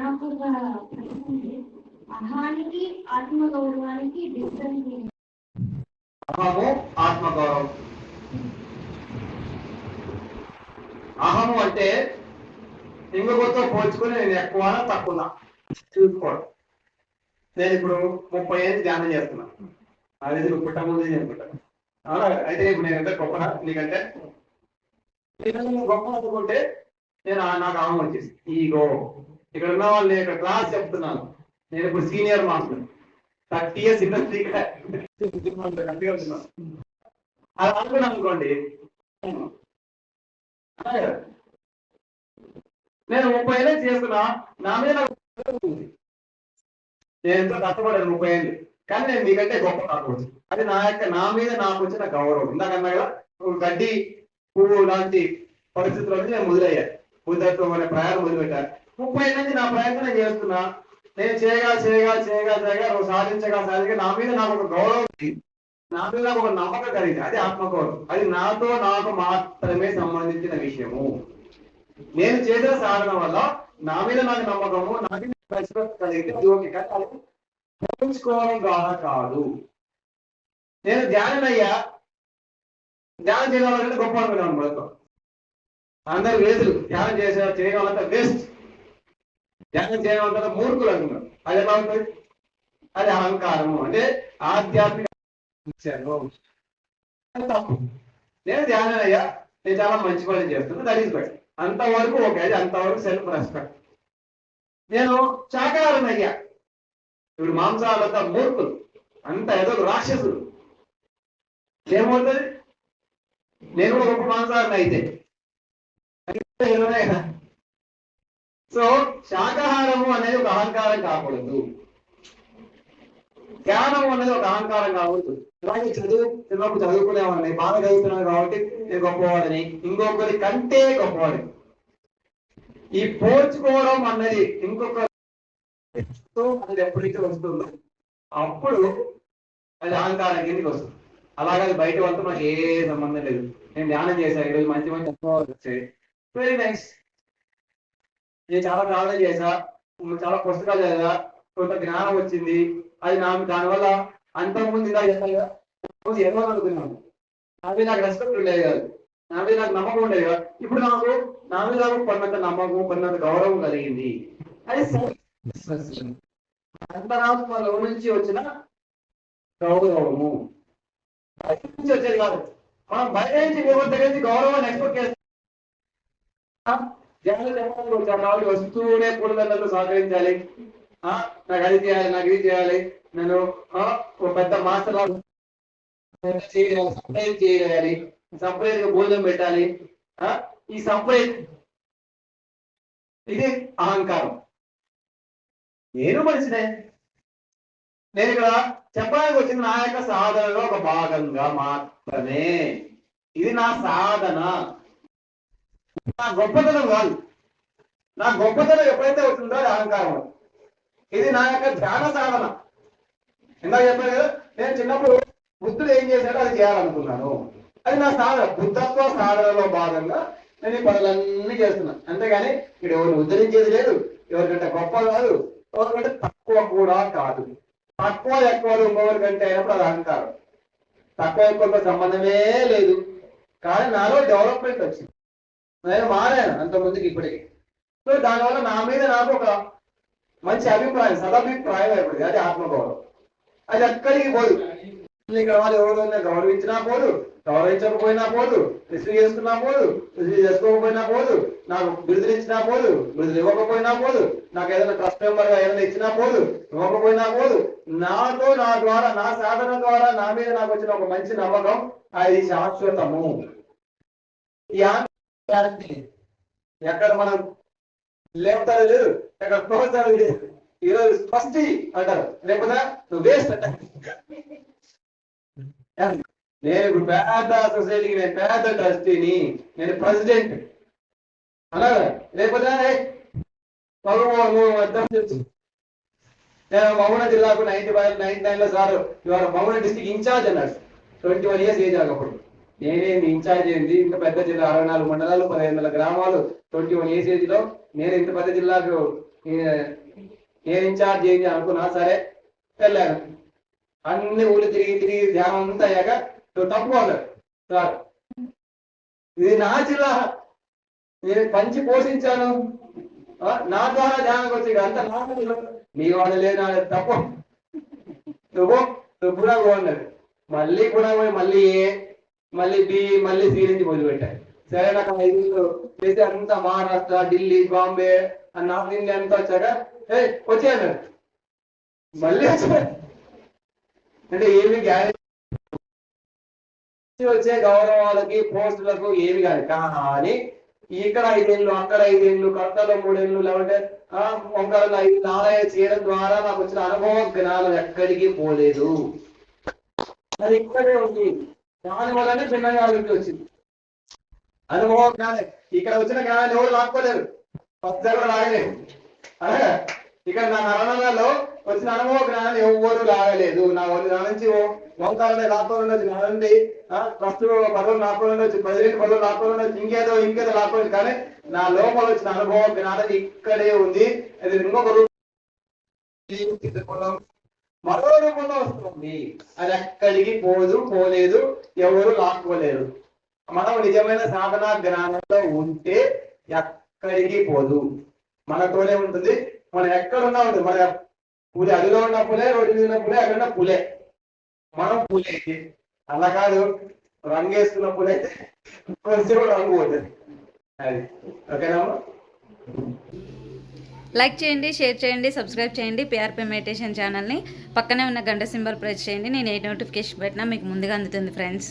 ఒక అహానికి ఆత్మగౌరవానికి డిఫరెన్స్ అహము ఆత్మగౌరవం. అహము అంటే ఇంకొకరితో పోల్చుకుని నేను ఎక్కువ తక్కువ చూసుకోవడం. నేను ఇప్పుడు ముప్పై ఏళ్ళు ధ్యానం చేస్తున్నా. అది నువ్వు పుట్ట ముందు అనుకుంటాను అయితే ఇప్పుడు నేను ఎంత గొప్ప నీకంటే? నేను గొప్ప అనుకుంటే నేను నాకు అహం వచ్చేసి ఈగో ఇక్కడ ఉన్న వాళ్ళు నేను ఇక్కడ క్లాస్ చెప్తున్నాను. నేను ఇప్పుడు senior master. Thirty years industry అలా అనుకున్నాను అనుకోండి. నేను ముప్పై ఏళ్ళే చేస్తున్నా నా మీద నాకు నేను ఎంతో కష్టపడాను ముప్పై ఏళ్ళు. కానీ నేను మీకంటే గొప్ప కాకపోవచ్చు అది నా యొక్క నా మీద నాకు వచ్చిన గౌరవం. ఇందాకన్నా కదా గడ్డి పువ్వు లాంటి పరిస్థితుల్లో నుంచి నేను మొదలయ్యాను బుద్ధత్వం అనే ప్రయాణం మొదలుపెట్టాను. ముప్పై నుంచి నా ప్రయత్నం చేస్తున్నా. నేను చేయగా చేయగా చేయగా చేయగా నువ్వు సాధించగా సాధించగా నా మీద నాకు ఒక గౌరవం నా మీద ఒక నమ్మకం కలిగింది. అది ఆత్మగౌరవం. అది నాతో నాకు మాత్రమే సంబంధించిన విషయము. నేను చేసిన సాధన వల్ల నా మీద నాకు నమ్మకము నా మీద రెస్పెక్ట్ అది ఓకే. కానీ అది పోల్చుకోవడం ద్వారా కాదు. నేను ధ్యానం అయ్యా ధ్యానం చేయాలంటే గొప్ప అనుకున్నాను మొదలు అందరు వేసులు. ధ్యానం చేసే చేయగలంతా బెస్ట్ వేస్ట్. ధ్యానం చేయడం వాళ్ళంతా మూర్ఖులు అనుకున్నారు అది ఎలా ఉంటుంది అది అహంకారము అంటే ఆధ్యాత్మిక తప్పు నేను ధ్యానం అయ్యా నేను చాలా మంచి పని చేస్తున్నా దట్ ఈస్ బెటర్ అంతవరకు ఓకే అది అంతవరకు సెల్ఫ్ రెస్పెక్ట్ నేను శాకాహారం అయ్యా ఇప్పుడు మాంసాలంతా మూర్ఖులు అంత ఏదో రాక్షసులు ఏమవుతుంది నేను ఒక గొప్ప మాంసాహారం అయితే అయితే కదా. సో శాకాహారము అనేది ఒక అహంకారం కాకూడదు. ధ్యానం అనేది ఒక అహంకారం కావద్దు అలాగే చదువు చిన్నప్పుడు చదువుకునేవాడిని బాగా చదువుతున్నాను కాబట్టి నేను గొప్పవాడిని ఇంకొకరి కంటే గొప్పవాడిని ఈ పోల్చుకోవడం అన్నది ఇంకొక అది ఎప్పటికీ వస్తుందో. అప్పుడు అది అహంకారం కిందకి వస్తుంది. అలాగే అది బయట వాళ్ళతో నాకు ఏ సంబంధం లేదు. నేను ధ్యానం చేశాను ఈరోజు మంచి మంచి అనుభవాలు వచ్చాయి వెరీ నైస్ నేను చాలా ప్రార్థన చేశా చాలా పుస్తకాలు చదివా కొంత జ్ఞానం వచ్చింది. అది నాకు దానివల్ల అంతకుముందు ఇలా చేస్తాను కదా అనుకున్నాను నా మీద నాకు రెస్పెక్ట్ ఉండేది కాదు. నా మీద నాకు నమ్మకం ఉండేది కాదు. ఇప్పుడు నాకు నా మీద నాకు కొన్నంత నమ్మకం కొన్నంత గౌరవం కలిగింది. అది అంతరాత్మలో నుంచి వచ్చిన గౌరవము. బయట నుంచి వచ్చేది కాదు. మనం బయట నుంచి గౌరవాన్ని ఎక్స్పెక్ట్ చేస్తాం. జనాలు చెప్పాలి కాబట్టి వస్తూనే పూలదండలు సహకరించాలి. ఆ, నాకు అది చేయాలి నాకు ఇది చేయాలి. నేను ఆ, ఒక పెద్ద మాస్టర్ చేయాలి సంప్రదాయం చేయాలి. సంప్రదాయంగా భోజనం పెట్టాలి. ఆ, ఈ సంప్రదాయం ఇది అహంకారం. నేను మనిషినే. నేను ఇక్కడ చెప్పడానికి వచ్చింది నా యొక్క సాధనలో ఒక భాగంగా మాత్రమే. ఇది నా సాధన. నా గొప్పతనం కాదు. నా గొప్పతనం ఎప్పుడైతే వచ్చిందో అది అహంకారం. ఇది నా యొక్క ధ్యాన సాధన. ఇందాక చెప్పాను కదా నేను చిన్నప్పుడు బుద్ధుడు ఏం చేశాడో అది చేయాలనుకున్నాను. అది నా సాధన. బుద్ధత్వ సాధనలో భాగంగా నేను ఈ పనులన్నీ చేస్తున్నా. అంతేగాని ఇక్కడ ఎవరిని ఉద్ధరించేది లేదు. ఎవరికంటే గొప్ప కాదు. ఎవరికంటే తక్కువ కూడా కాదు. తక్కువ ఎక్కువ ఇంకొకరి కంటే అయినప్పుడు అది అహంకారం. తక్కువ ఎక్కువతో సంబంధమే లేదు. కానీ నాలో డెవలప్మెంట్ వచ్చింది. నేను మారాను అంతమందికి ఇప్పటికి. సో దానివల్ల నా మీద నాకు ఒక మంచి అభిప్రాయం సదభిప్రాయం అయిపోయింది అది ఆత్మగౌరవం. అది ఎక్కడికి పోదు. ఇక్కడ వాళ్ళు ఎవరైనా గౌరవించినా పోదు గౌరవించకపోయినా పోదు రిసీవ్ చేసుకున్నా పోదు రిసీవ్ చేసుకోకపోయినా పోదు నాకు బిరుదులు ఇచ్చినా పోదు బిరుదులు ఇవ్వకపోయినా పోదు నాకు ఏదైనా ట్రస్ట్ మెంబర్గా ఏదైనా ఇచ్చినా పోదు ఇవ్వకపోయినా పోదు నాతో నా ద్వారా నా సాధన ద్వారా నా మీద నాకు వచ్చిన ఒక మంచి నమ్మకం అది శాశ్వతము. ఈ గ్యారంటీ ఎక్కడ మనం లేపుతారు లేదు ఎక్కడ ప్రోత్సాహం లేదు. ఈరోజు స్పష్టి అంటారు. లేకపోతే నువ్వు వేస్ట్ అంటారు నేను ఇప్పుడు పేద సొసైటీకి నేను పేద ట్రస్టీని నేను ప్రెసిడెంట్. అలా లేకపోతే మగమోహన్ అర్థం తెలుసు నేను మౌన జిల్లాకు నైన్టీ ఫైవ్ నైన్టీ నైన్లో సార్. ఇవాళ మౌన డిస్టిక్ ఇన్ఛార్జ్ అన్నాడు. ట్వంటీ వన్ ఇయర్స్ ఏజ్ అప్పుడు నేనేంది ఇన్ఛార్జ్ అయింది ఇంత పెద్ద జిల్లా అరవై నాలుగు మండలాలు పదిహేను వందల గ్రామాలు ట్వంటీ వన్ ఇయర్స్లో నేను ఇంత పెద్ద జిల్లాకు నేను ఇన్ఛార్జ్ అయింది అనుకున్నా సరే వెళ్ళాను. అన్ని ఊళ్ళు తిరిగి తిరిగి ధ్యానం అంతా అయ్యాక తప్పు సార్ ఇది నా జిల్లా. నేను పంచి పోషించాను. ఆ, నా ద్వారా ధ్యానం వచ్చి అంత నాకు నీ వాళ్ళు లేదు నా తప్పు. నువ్వు నువ్వు కూడా పోన్నది మళ్ళీ కూడా మళ్ళీ మళ్ళీ బి మళ్ళీ సి నుంచి మొదలుపెట్టాను సరే నాకు ఐదు చేసి అంతా Maharashtra Delhi Bombay north India అంతా వచ్చాక ఏ వచ్చాను మళ్ళీ వచ్చాను అంటే ఏమి గ్యారెంటీ వచ్చే గౌరవాలకి పోస్టులకు ఏమి కాదు. కానీ ఇక్కడ ఐదేళ్ళు అక్కడ ఐదేళ్ళు కర్తలో మూడేళ్ళు లేకుంటే ఆ వంకరలు ఐదు నాలుగు చేయడం ద్వారా నాకు వచ్చిన అనుభవ జ్ఞానం ఎక్కడికి పోలేదు. అది ఇక్కడే ఉంది. దాని వల్లనే భిన్నంగా అభివృద్ధి వచ్చింది. అనుభవం కానీ ఇక్కడ వచ్చిన జ్ఞానాన్ని ఎవరు లాక్కోలేరు. ఫస్ట్ కూడా లాగలేదు. ఇక్కడ నా మరణాలలో వచ్చిన అనుభవ జ్ఞానాన్ని ఎవరు లాగలేదు. నా నా నుంచి వంకాలని లాక్కొని ఉండొచ్చు నా నుండి ఫస్ట్ పదవులు లాక్కొని ఉండొచ్చు పదిహేను పదవులు లాక్కొని వచ్చి ఇంకేదో ఇంకేదో లాక్కొని కానీ నా లోపల వచ్చిన అనుభవం జ్ఞానం ఇక్కడే ఉంది. అది ఇంకొక రూపం. మరో రూపంలో వస్తుంది. అది ఎక్కడికి పోదు పోలేదు ఎవరు లాక్కోలేరు. మనం నిజమైన సాధన జ్ఞానంలో ఉంటే ఎక్కడికి పోదు. మనతోనే ఉంటుంది. మనం ఎక్కడున్నా ఉంటుంది. మన పులి అదిలో ఉన్న పులే రోడ్డు మీద ఉన్న పులే అక్కడ పులే. మనం పులే. అలా కాదు. రంగు వేసుకున్న పులే కొంచెం రంగు పోతుంది. అది. ఓకేనమ్మా లైక్ చేయండి షేర్ చేయండి సబ్స్క్రైబ్ చేయండి పిఆర్పి మెడిటేషన్ ఛానల్ని పక్కనే ఉన్న గంట సింబల్ ప్రెస్ చేయండి నేను ఏ నోటిఫికేషన్ పెట్టినా మీకు ముందుగా అందుతుంది ఫ్రెండ్స్